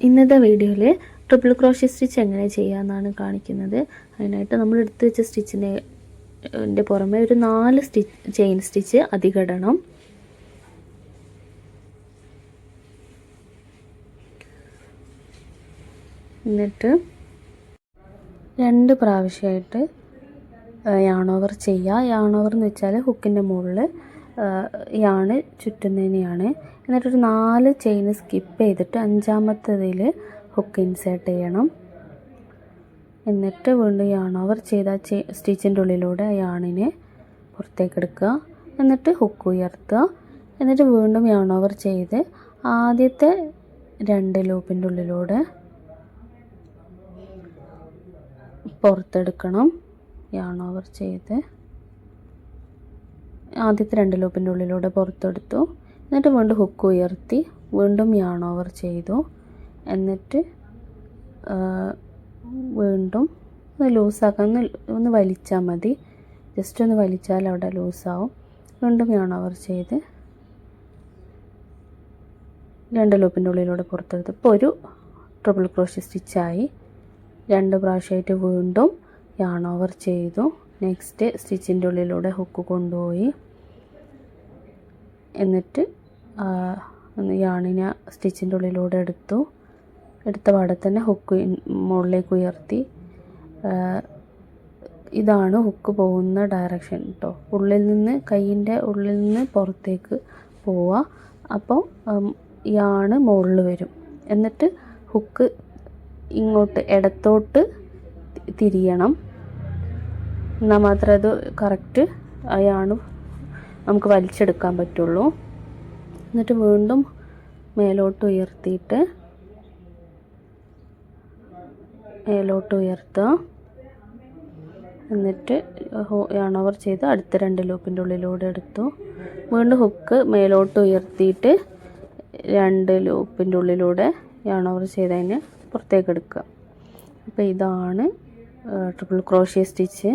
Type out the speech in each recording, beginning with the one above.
ഇന്നത്തെ വീഡിയോയിൽ triple crochet stitch എങ്ങനെ ചെയ്യാമെന്നാണ് കാണിക്കുന്നത്. അതിനായിട്ട് നമ്മൾ എടുത്ത് വെച്ച സ്റ്റിച്ചിന്റെ പുറമെ ഒരു നാല് സ്റ്റിച്ച് ചെയിൻ സ്റ്റിച്ച് അധികടണം എന്നിട്ട് രണ്ട് പ്രാവശ്യമായിട്ട് യാണോവർ ചെയ്യുക യാണോവർ എന്ന് വെച്ചാൽ ഹുക്കിന്റെ മുകളിൽ യാണ് ചുറ്റുന്നതിനെയാണ്. എന്നിട്ടൊരു നാല് ചെയിൻ സ്കിപ്പ് ചെയ്തിട്ട് അഞ്ചാമത്തതിൽ ഹുക്ക് ഇൻസേർട്ട് ചെയ്യണം. എന്നിട്ട് വീണ്ടും യാൺ ഓവർ ചെയ്ത സ്റ്റിച്ചിന്റെ ഉള്ളിലൂടെ യാണിനെ പുറത്തേക്ക് എടുക്കുക. എന്നിട്ട് ഹുക്ക് ഉയർത്തുക. എന്നിട്ട് വീണ്ടും യാണോവർ ചെയ്ത് ആദ്യത്തെ രണ്ട് ലൂപ്പിന്റെ ഉള്ളിലൂടെ പുറത്തെടുക്കണം. യാണോവർ ചെയ്ത് ആദ്യത്തെ രണ്ട് ലൂപ്പിന്റെ ഉള്ളിലൂടെ പുറത്തെടുത്തു. എന്നിട്ട് വീണ്ടും ഹുക്ക് ഉയർത്തി വീണ്ടും യാൺ ഓവർ ചെയ്തു. എന്നിട്ട് വീണ്ടും ഒന്ന് ലൂസാക്കാൻ ഒന്ന് ഒന്ന് വലിച്ചാൽ മതി. ജസ്റ്റ് ഒന്ന് വലിച്ചാൽ അവിടെ ലൂസാവും വീണ്ടും യാൺ ഓവർ ചെയ്ത് രണ്ട് ലൂപ്പിന്റെ ഉള്ളിലൂടെ പുറത്തെടുത്ത്. ഇപ്പോൾ ഒരു ട്രിപ്പിൾ ക്രോഷ്യ സ്റ്റിച്ചായി രണ്ട് പ്രാവശ്യമായിട്ട് വീണ്ടും യാൺ ഓവർ ചെയ്തു. നെക്സ്റ്റ് സ്റ്റിച്ചിന്റെ ഉള്ളിലൂടെ ഹുക്ക് കൊണ്ടുപോയി. എന്നിട്ട് യാണിനെ സ്റ്റിച്ചിന്റെ ഉള്ളിലൂടെ എടുത്തു. എടുത്ത പാടെ തന്നെ ഹുക്ക് മുകളിലേക്ക് ഉയർത്തി. ഇതാണ് ഹുക്ക് പോകുന്ന ഡയറക്ഷൻ കേട്ടോ ഉള്ളിൽ നിന്ന് കൈയിന്റെ ഉള്ളിൽ നിന്ന് പുറത്തേക്ക് പോവുക. അപ്പോൾ യാണ് മുകളിൽ വരും. എന്നിട്ട് ഹുക്ക് ഇങ്ങോട്ട് ഇടത്തോട്ട് തിരിയണം. എന്നാൽ മാത്രമേ അത് കറക്റ്റ് അയാണ് നമുക്ക് വലിച്ചെടുക്കാൻ പറ്റുള്ളൂ. എന്നിട്ട് വീണ്ടും മേലോട്ട് ഉയർത്തിയിട്ട് മേലോട്ട് ഉയർത്തുക. എന്നിട്ട് ഓവർ ചെയ്ത് അടുത്ത രണ്ട് ലൂപ്പിന്റെ ഉള്ളിലൂടെ എടുത്തു. വീണ്ടും ഹുക്ക് മേലോട്ട് ഉയർത്തിയിട്ട് രണ്ട് ലൂപ്പിന്റെ ഉള്ളിലൂടെ ചെയ്ത് ചെയ്തതിന് പുറത്തേക്ക് എടുക്കുക. അപ്പോൾ ഇതാണ് ട്രിപ്പിൾ ക്രോഷ്യ സ്റ്റിച്ച്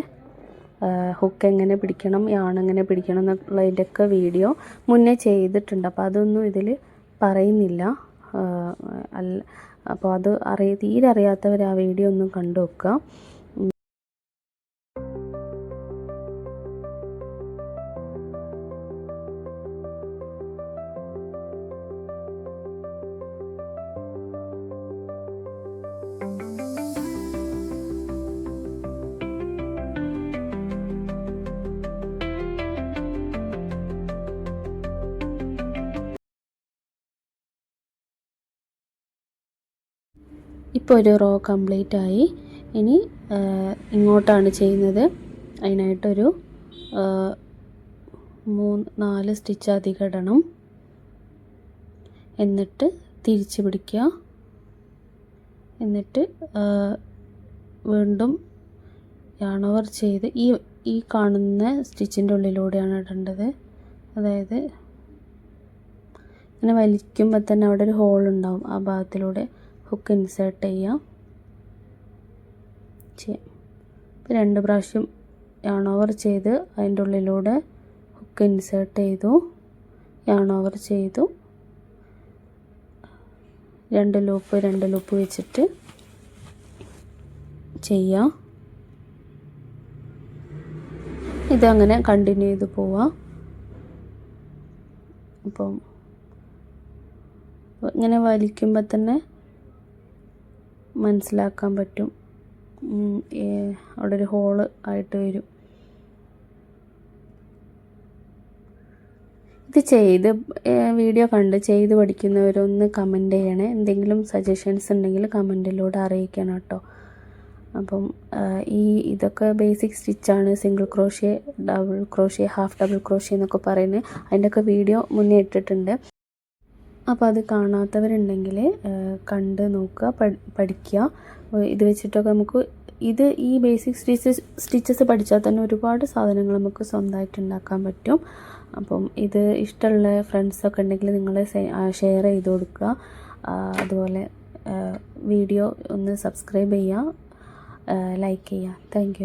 ഹുക്ക് എങ്ങനെ പിടിക്കണം യാണെങ്ങനെ പിടിക്കണം എന്നുള്ളതിന്റെയൊക്കെ വീഡിയോ മുന്നേ ചെയ്തിട്ടുണ്ട്. അപ്പോൾ അതൊന്നും ഇതിൽ പറയുന്നില്ല. അല്ല അപ്പോൾ അത് അറിയ തീരെ അറിയാത്തവർ ആ വീഡിയോ ഒന്നും കണ്ടു വെക്കുക ഇപ്പോൾ ഒരു റോ കംപ്ലീറ്റ് ആയി. ഇനി ഇങ്ങോട്ടാണ് ചെയ്യുന്നത്. അതിനായിട്ടൊരു മൂന്ന് നാല് സ്റ്റിച്ച് അധികം ഇടണം എന്നിട്ട് തിരിച്ച് പിടിക്കുക. എന്നിട്ട് വീണ്ടും യാണോവർ ചെയ്ത് ഈ ഈ കാണുന്ന സ്റ്റിച്ചിന്റെ ഉള്ളിലൂടെയാണ് ഇടേണ്ടത്. അതായത് ഇങ്ങനെ വലിക്കുമ്പോൾ തന്നെ അവിടെ ഒരു ഹോൾ ഉണ്ടാവും ആ ഭാഗത്തിലൂടെ. ഹുക്ക് ഇൻസേർട്ട് ചെയ്യാം. ചെയ്യാം രണ്ട് പ്രാവശ്യം യാൺ ഓവർ ചെയ്ത് അതിന്റെ ഉള്ളിലൂടെ ഹുക്ക് ഇൻസേർട്ട് ചെയ്തു. യാൺ ഓവർ ചെയ്തു. രണ്ട് ലൂപ്പ് രണ്ട് ലൂപ്പ് വെച്ചിട്ട് ചെയ്യാം. ഇതങ്ങനെ കണ്ടിന്യൂ ചെയ്ത് പോവാം. അപ്പം ഇങ്ങനെ വലിക്കുമ്പോൾ തന്നെ മനസ്സിലാക്കാൻ പറ്റും. അവിടെ ഒരു ഹോൾ ആയിട്ട് വരും. ഇത് ചെയ്ത് വീഡിയോ കണ്ട് ചെയ്ത് പഠിക്കുന്നവരൊന്ന് കമന്റ് ചെയ്യണേ. എന്തെങ്കിലും സജഷൻസ് ഉണ്ടെങ്കിൽ കമന്റിലൂടെ അറിയിക്കണം കേട്ടോ. അപ്പം ഈ ഇതൊക്കെ basic സ്റ്റിച്ചാണ് single crochet double crochet half double crochet എന്നൊക്കെ പറയുന്നത്. അതിന്റെയൊക്കെ വീഡിയോ മുന്നേ ഇട്ടിട്ടുണ്ട്. അപ്പോൾ അത് കാണാത്തവരുണ്ടെങ്കിൽ കണ്ട് നോക്കുക പഠിക്കുക. ഇത് വെച്ചിട്ടൊക്കെ നമുക്ക് ഇത് ഈ ബേസിക് സ്റ്റിച്ചസ് സ്റ്റിച്ചസ് പഠിച്ചാൽ തന്നെ ഒരുപാട് സാധനങ്ങൾ നമുക്ക് സ്വന്തമായിട്ട് ഉണ്ടാക്കാൻ പറ്റും. അപ്പം ഇത് ഇഷ്ടമുള്ള ഫ്രണ്ട്സൊക്കെ ഉണ്ടെങ്കിൽ നിങ്ങൾ ഷെയർ ചെയ്ത് കൊടുക്കുക. അതുപോലെ വീഡിയോ ഒന്ന് സബ്സ്ക്രൈബ് ചെയ്യുക. ലൈക്ക് ചെയ്യുക. താങ്ക്